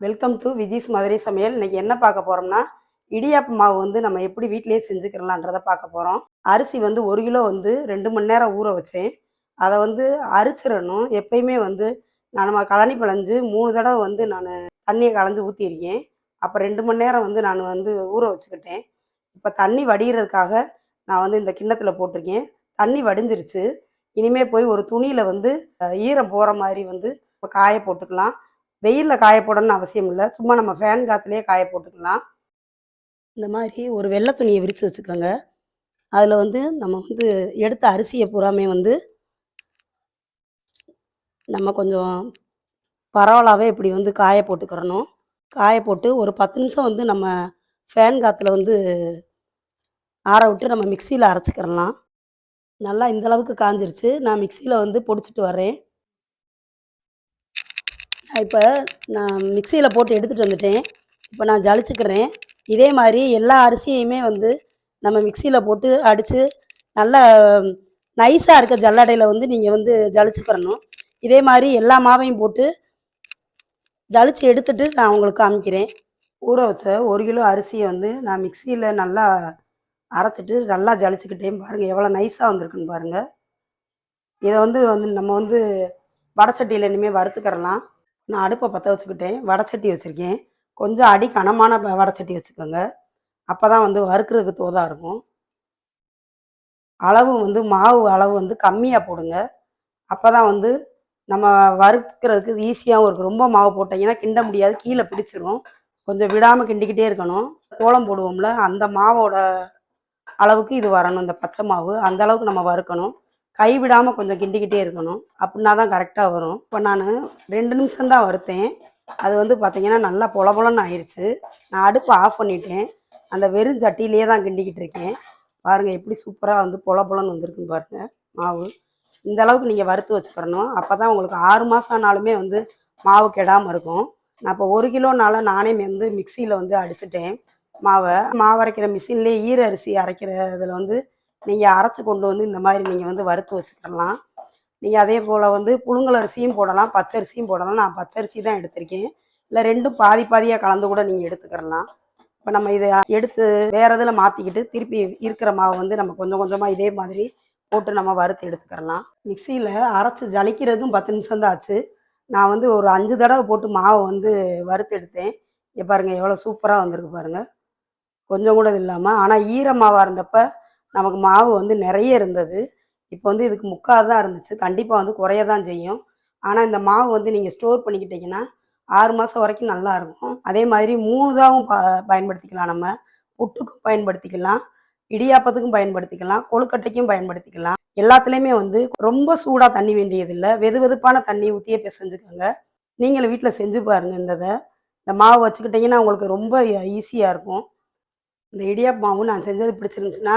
Welcome to Viji's Madurai சமையல் இன்னைக்கு என்ன பார்க்க போறோம்னா இடியாப்ப மாவு வந்து நம்ம எப்படி வீட்டிலேயே செஞ்சுக்கிறலான்றதை பார்க்க போகிறோம் அரிசி வந்து ஒரு கிலோ வந்து ரெண்டு மணி நேரம் ஊற வச்சேன். அதை வந்து அரிச்சிடணும். எப்பயுமே வந்து நான் நம்ம கழனி பிழைஞ்சு மூணு தடவை வந்து நான் தண்ணியை களைஞ்சு ஊற்றிருக்கேன் அப்போ ரெண்டு மணி நேரம் வந்து நான் வந்து ஊற வச்சுக்கிட்டேன். இப்போ தண்ணி வடிகிறதுக்காக நான் வந்து இந்த கிண்ணத்தில் போட்டிருக்கேன். தண்ணி வடிஞ்சிருச்சு. இனிமே போய் ஒரு துணியில் வந்து ஈரம் போகிற மாதிரி வந்து இப்போ காய போட்டுக்கலாம். வெயிலில் காய போடணும்னு அவசியம் இல்லை. சும்மா நம்ம ஃபேன் காற்றுலேயே காய போட்டுக்கலாம். இந்த மாதிரி ஒரு வெள்ளை துணியை விரித்து வச்சுக்கோங்க. அதில் வந்து நம்ம வந்து எடுத்த அரிசியை பூராமே வந்து நம்ம கொஞ்சம் பரவலாகவே இப்படி வந்து காய போட்டுக்கிறணும். காய போட்டு ஒரு பத்து நிமிஷம் வந்து நம்ம ஃபேன் காற்றுல வந்து ஆற விட்டு நம்ம மிக்சியில் அரைச்சிக்கிறலாம். நல்லா இந்த அளவுக்கு காஞ்சிருச்சு. நான் மிக்சியில் வந்து பொடிச்சிட்டு வரேன் நான் இப்போ நான் மிக்சியில் போட்டு எடுத்துகிட்டு வந்துட்டேன். இப்போ நான் ஜலிச்சுக்கிறேன். இதே மாதிரி எல்லா அரிசியுமே வந்து நம்ம மிக்சியில் போட்டு அடித்து நல்லா நைஸாக இருக்க ஜல்லடையில் வந்து நீங்கள் வந்து ஜலிச்சுக்கிறணும். இதே மாதிரி எல்லா மாவையும் போட்டு ஜலிச்சு எடுத்துட்டு நான் உங்களுக்கு காமிக்கிறேன். ஊற வச்ச ஒரு கிலோ அரிசியை வந்து நான் மிக்சியில் நல்லா அரைச்சிட்டு நல்லா ஜலிச்சுக்கிட்டேன் பாருங்கள் எவ்வளோ நைஸாக வந்திருக்குன்னு பாருங்கள் இதை வந்து வந்து நம்ம வந்து வடச்சட்டியில் இனிமேல் வறுத்துக்கிறலாம். நான் அடுப்பை பற்ற வச்சுக்கிட்டேன். வடச்சட்டி வச்சுருக்கேன். கொஞ்சம் அடி கனமான ப- வடச்சட்டி வச்சுக்கோங்க. அப்போ தான் வந்து வறுக்கிறதுக்கு தோதாக இருக்கும். அளவு வந்து மாவு அளவு வந்து கம்மியாக போடுங்க. அப்போ தான் வந்து நம்ம வறுக்கிறதுக்கு ஈஸியாகவும் இருக்கும் ரொம்ப மாவு போட்டிங்கன்னா கிண்ட முடியாது கீழே பிடிச்சிரும். கொஞ்சம் விடாமல் கிண்டிக்கிட்டே இருக்கணும். கோலம் போடுவோம்ல அந்த மாவோட அளவுக்கு இது வரணும் இந்த பச்சை மாவு. அந்த அளவுக்கு நம்ம வறுக்கணும். கை விடாமல் கொஞ்சம் கிண்டிக்கிட்டே இருக்கணும். அப்படின்னா தான் கரெக்டாக வரும். இப்போ நான் ரெண்டு நிமிஷம் தான் வறுத்தேன். அது வந்து பார்த்தீங்கன்னா நல்லா பொல பொலன்னு ஆயிடுச்சு நான் அடுப்பை ஆஃப் பண்ணிட்டேன். அந்த வெறும் சட்டியிலேயே தான் கிண்டிக்கிட்டு இருக்கேன். பாருங்கள் எப்படி சூப்பராக வந்து பொல பொலன்னு வந்திருக்குன்னு பாருங்கள் மாவு. இந்த அளவுக்கு நீங்கள் வறுத்து வச்சுக்கிறணும் அப்போ தான் உங்களுக்கு ஆறு மாதம் ஆனாலுமே வந்து மாவு கெடாமல் இருக்கும். நான் இப்போ ஒரு கிலோனால நானே வந்து மிக்சியில் வந்து அடிச்சிட்டேன் மாவை. மாவு அரைக்கிற மிஷின்லேயே ஈர அரிசி அரைக்கிற இதில் வந்து நீங்கள் அரைச்சி கொண்டு வந்து இந்த மாதிரி நீங்கள் வந்து வறுத்து வச்சுக்கலாம் நீங்கள் அதே போல் வந்து புழுங்கலரிசியும் போடலாம் பச்சரிசியும் போடலாம். நான் பச்சரிசி தான் எடுத்திருக்கேன். இல்லை ரெண்டும் பாதி பாதியாக கலந்து கூட நீங்கள் எடுத்துக்கலாம் இப்போ நம்ம இதை எடுத்து வேறு இதில் மாற்றிக்கிட்டு திருப்பி இருக்கிற மாவை வந்து நம்ம கொஞ்சம் கொஞ்சமாக இதே மாதிரி போட்டு நம்ம வறுத்து எடுத்துக்கிறலாம் மிக்சியில் அரைச்சி ஜலிக்கிறதும் பத்து நிமிஷம் தான் ஆச்சு. நான் வந்து ஒரு அஞ்சு தடவை போட்டு மாவை வந்து வறுத்து எடுத்தேன். இங்கே பாருங்கள் எவ்வளோ சூப்பராக வந்திருக்கு பாருங்கள் கொஞ்சம் கூட இது இல்லாமல் ஆனால் ஈர மாவாக இருந்தப்போ நமக்கு மாவு வந்து நிறைய இருந்தது. இப்போ வந்து இதுக்கு முக்கால் தான் இருந்துச்சு. கண்டிப்பாக வந்து குறைய தான் செய்யும். ஆனால் இந்த மாவு வந்து நீங்கள் ஸ்டோர் பண்ணிக்கிட்டிங்கன்னா ஆறு மாதம் வரைக்கும் நல்லா இருக்கும். அதே மாதிரி மூணு தாவும் ப பயன்படுத்திக்கலாம் நம்ம. புட்டுக்கும் பயன்படுத்திக்கலாம். இடியாப்பத்துக்கும் பயன்படுத்திக்கலாம். கொழுக்கட்டைக்கும் பயன்படுத்திக்கலாம். எல்லாத்துலேயுமே வந்து ரொம்ப சூடாக தண்ணி வேண்டியதில்லை. வெது வெதுப்பான தண்ணி ஊற்றியே பிசைஞ்சுக்கோங்க. நீங்களும் வீட்டில் செஞ்சு பாருங்கள் இந்த இதை இந்த மாவு வச்சுக்கிட்டிங்கன்னா உங்களுக்கு ரொம்ப ஈஸியாக இருக்கும். இந்த இடியாப்ப மாவு நான் செஞ்சது பிடிச்சிருந்துச்சுன்னா